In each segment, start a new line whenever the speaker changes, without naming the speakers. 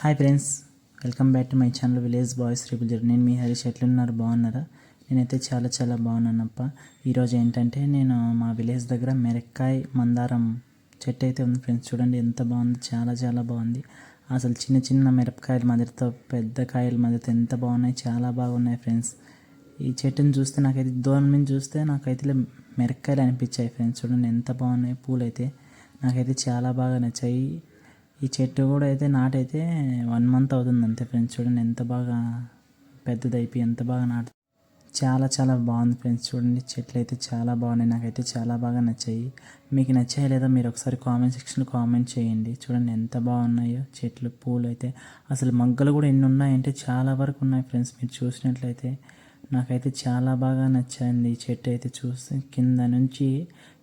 Hi friends welcome back to my channel village boys triple zero. నేను మీ హరీష్ ఎట్లున్నారు? బాగున్నారా? నేనైతే చాలా చాలా బాగున్నానప్ప. ఈరోజు ఏంటంటే నేను మా విలేజ్ దగ్గర మెరక్కాయ్ మందారం చెట్టు అయితే ఉంది ఫ్రెండ్స్. చూడండి ఎంత బాగుంది చాలా చాలా బాగుంది. అసలు చిన్న చిన్న మిరపకాయల మధ్యతో పెద్ద కాయల మధ్యతో ఎంత బాగున్నాయి చాలా బాగున్నాయి ఫ్రెండ్స్. ఈ చెట్టుని చూస్తే నాకైతే దూరం నుంచి చూస్తే నాకైతే మిరపకాయలు అనిపించాయి ఫ్రెండ్స్. చూడండి ఎంత బాగున్నాయి పూలు అయితే నాకైతే చాలా బాగా నచ్చాయి. ఈ చెట్టు కూడా అయితే నాటైతే వన్ మంత్ అవుతుంది అంతే ఫ్రెండ్స్ చూడండి ఎంత బాగా పెద్దదైపోయి ఎంత బాగా నాటు చాలా చాలా బాగుంది ఫ్రెండ్స్ చూడండి చెట్లు అయితే చాలా బాగున్నాయి. నాకైతే చాలా బాగా నచ్చాయి. మీకు నచ్చాయి లేదా మీరు ఒకసారి కామెంట్ సెక్షన్లో కామెంట్ చేయండి. చూడండి ఎంత బాగున్నాయో చెట్లు పూలు అయితే. అసలు మగ్గలు కూడా ఎన్ని ఉన్నాయంటే చాలా వరకు ఉన్నాయి ఫ్రెండ్స్ మీరు చూసినట్లయితే నాకైతే చాలా బాగా నచ్చింది ఈ చెట్టు అయితే చూస్తే కింద నుంచి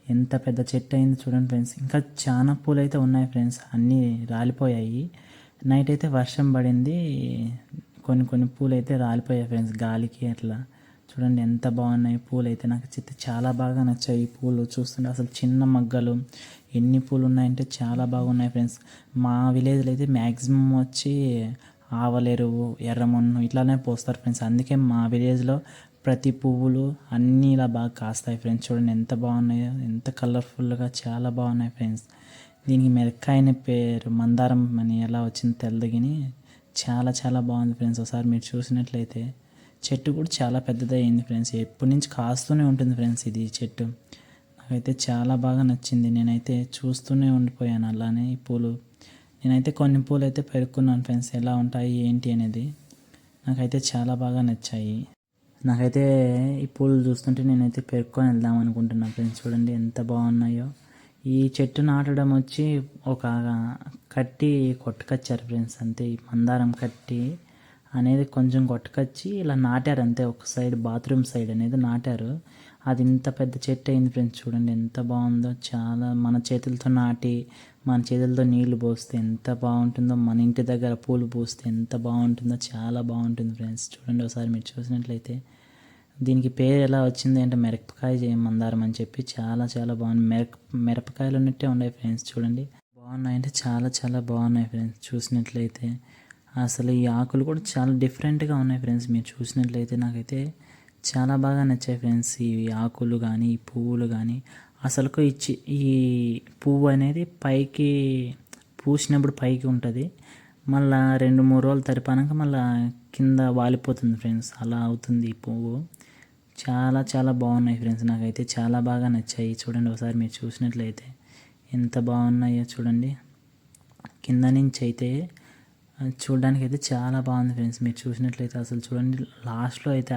ఎంత పెద్ద చెట్టు అయింది చూడండి ఫ్రెండ్స్. ఇంకా చాలా పూలు అయితే ఉన్నాయి ఫ్రెండ్స్. అన్నీ రాలిపోయాయి. నైట్ అయితే వర్షం పడింది. కొన్ని కొన్ని పూలు అయితే రాలిపోయాయి ఫ్రెండ్స్ గాలికి అట్లా. చూడండి ఎంత బాగున్నాయి పూలు అయితే నాకు చెత్త చాలా బాగా నచ్చాయి ఈ పూలు చూస్తుంటే. అసలు చిన్న మగ్గలు ఎన్ని పూలు ఉన్నాయంటే చాలా బాగున్నాయి ఫ్రెండ్స్. మా విలేజ్లో అయితే మ్యాక్సిమం వచ్చి ఆవలెరువు ఎర్రమన్ను ఇట్లానే పోస్తారు ఫ్రెండ్స్ అందుకే మా విలేజ్లో ప్రతి పువ్వులు అన్నీ ఇలా బాగా కాస్తాయి ఫ్రెండ్స్ చూడండి ఎంత బాగున్నాయో ఎంత కలర్ఫుల్గా చాలా బాగున్నాయి ఫ్రెండ్స్ దీనికి మెరక్కాయన పేరు మందారం అని ఎలా వచ్చింది తెల్లగిని చాలా చాలా బాగుంది ఫ్రెండ్స్ ఒకసారి మీరు చూసినట్లయితే చెట్టు కూడా చాలా పెద్దదయ్యింది ఫ్రెండ్స్ ఎప్పటి నుంచి కాస్తూనే ఉంటుంది ఫ్రెండ్స్ ఇది చెట్టు. నాకైతే చాలా బాగా నచ్చింది. నేనైతే చూస్తూనే ఉండిపోయాను అలానే ఈ పూలు. నేనైతే కొన్ని పూలు అయితే పెరుక్కున్నాను ఫ్రెండ్స్. ఎలా ఉంటాయి ఏంటి అనేది నాకైతే చాలా బాగా నచ్చాయి. నాకైతే ఈ పూలు చూస్తుంటే నేనైతే పెరుక్కొని వెళ్దాం అనుకుంటున్నాను ఫ్రెండ్స్. చూడండి ఎంత బాగున్నాయో. ఈ చెట్టు నాటడం వచ్చి ఒక కట్టి కొట్టుకొచ్చారు ఫ్రెండ్స్ అంతే. మందారం కట్టి అనేది కొంచెం కొట్టుకొచ్చి ఇలా నాటారు అంతే ఒక సైడ్ బాత్రూమ్ సైడ్ అనేది నాటారు. అది ఇంత పెద్ద చెట్టు అయింది ఫ్రెండ్స్ చూడండి ఎంత బాగుందో. చాలా మన చేతులతో నాటి మన చేతులతో నీళ్ళు పోస్తే ఎంత బాగుంటుందో. మన ఇంటి దగ్గర పూలు పూస్తే ఎంత బాగుంటుందో చాలా బాగుంటుంది ఫ్రెండ్స్. చూడండి ఒకసారి మీరు చూసినట్లయితే. దీనికి పేరు ఎలా వచ్చింది అంటే మిరపకాయ మందారం అని చెప్పి చాలా చాలా బాగుంది. మిరప మిరపకాయలు ఉన్నట్టే ఉన్నాయి ఫ్రెండ్స్ చూడండి. బాగున్నాయి అంటే చాలా చాలా బాగున్నాయి ఫ్రెండ్స్ చూసినట్లయితే. అసలు ఈ ఆకులు కూడా చాలా డిఫరెంట్గా ఉన్నాయి ఫ్రెండ్స్ మీరు చూసినట్లయితే నాకైతే చాలా బాగా నచ్చాయి ఫ్రెండ్స్ ఈ ఆకులు కానీ ఈ పువ్వులు కానీ అసలుకు ఇచ్చి ఈ పువ్వు అనేది పైకి పూసినప్పుడు పైకి ఉంటుంది. మళ్ళా రెండు మూడు రోజులు తరిపానాక మళ్ళా కింద వాలిపోతుంది ఫ్రెండ్స్ అలా అవుతుంది ఈ పువ్వు. చాలా చాలా బాగున్నాయి ఫ్రెండ్స్ నాకైతే చాలా బాగా నచ్చాయి. చూడండి ఒకసారి మీరు చూసినట్లయితే ఎంత బాగున్నాయో చూడండి. కింద నుంచి అయితే చూడడానికి అయితే చాలా బాగుంది ఫ్రెండ్స్. మీరు చూసినట్లయితే అసలు చూడండి లాస్ట్లో అయితే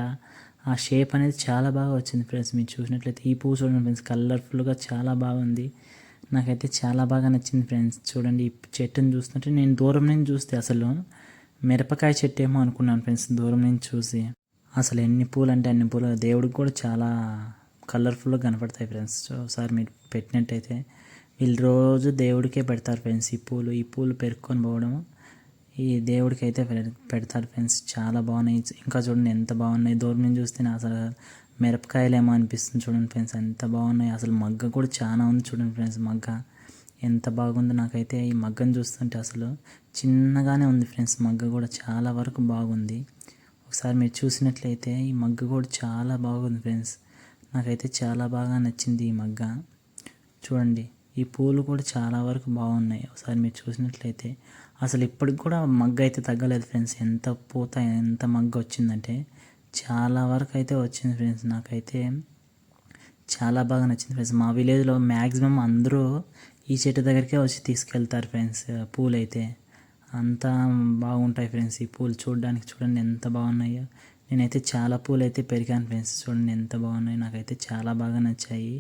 ఆ షేప్ అనేది చాలా బాగా వచ్చింది ఫ్రెండ్స్. మీరు చూసినట్లయితే ఈ పువ్వు చూడండి ఫ్రెండ్స్ కలర్ఫుల్గా చాలా బాగుంది. నాకైతే చాలా బాగా నచ్చింది ఫ్రెండ్స్. చూడండి ఈ చెట్టుని చూస్తుంటే నేను దూరం నుంచి చూస్తే అసలు మిరపకాయ చెట్టు ఏమో అనుకున్నాను ఫ్రెండ్స్ దూరం నుంచి చూసి. అసలు ఎన్ని పూలు అంటే అన్ని పూలు దేవుడికి కూడా చాలా కలర్ఫుల్గా కనపడతాయి ఫ్రెండ్స్. ఒకసారి మీరు పెట్టినట్టయితే వీళ్ళు రోజు దేవుడికే పెడతారు ఫ్రెండ్స్ ఈ పూలు. ఈ పూలు పెరుక్కొని పోవడము ఈ దేవుడికి అయితే పెడతారు ఫ్రెండ్స్. చాలా బాగున్నాయి. ఇంకా చూడండి ఎంత బాగున్నాయి. దూరం నుంచి చూస్తే అసలు మిరపకాయలేమో అనిపిస్తుంది చూడండి ఫ్రెండ్స్. ఎంత బాగున్నాయి. అసలు మగ్గ కూడా చాలా ఉంది చూడండి ఫ్రెండ్స్ మగ్గ. ఎంత బాగుందో నాకైతే ఈ మగ్గను చూస్తుంటే అసలు చిన్నగానే ఉంది ఫ్రెండ్స్. మగ్గ కూడా చాలా వరకు బాగుంది. ఒకసారి మీరు చూసినట్లయితే ఈ మగ్గ కూడా చాలా బాగుంది ఫ్రెండ్స్. నాకైతే చాలా బాగా నచ్చింది ఈ మగ్గ. చూడండి. ఈ పూలు కూడా చాలా వరకు బాగున్నాయి. ఒకసారి మీరు చూసినట్లయితే అసలు ఇప్పటికి కూడా మగ్గ అయితే తగ్గలేదు ఫ్రెండ్స్. ఎంత పూత ఎంత మగ్గ వచ్చిందంటే చాలా వరకు అయితే వచ్చింది ఫ్రెండ్స్. నాకైతే చాలా బాగా నచ్చింది ఫ్రెండ్స్. మా విలేజ్లో మ్యాక్సిమం అందరూ ఈ చెట్టు దగ్గరికే వచ్చి తీసుకెళ్తారు ఫ్రెండ్స్. పూలు అయితే అంతా బాగుంటాయి ఫ్రెండ్స్. ఈ పూలు చూడడానికి చూడండి ఎంత బాగున్నాయో. నేనైతే చాలా పూలు అయితే పెరిగాను ఫ్రెండ్స్. చూడండి ఎంత బాగున్నాయి. నాకైతే చాలా బాగా నచ్చాయి.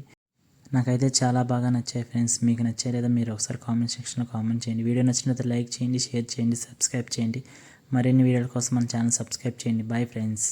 నాకైతే చాలా బాగా నచ్చాయి ఫ్రెండ్స్. మీకు నచ్చాయి లేదా మీరు ఒకసారి కామెంట్ సెక్షన్లో కామెంట్ చేయండి. వీడియో నచ్చినట్లయితే లైక్ చేయండి షేర్ చేయండి సబ్స్క్రైబ్ చేయండి. మరిన్ని వీడియోల కోసం మన ఛానల్ సబ్స్క్రైబ్ చేయండి. Bye friends.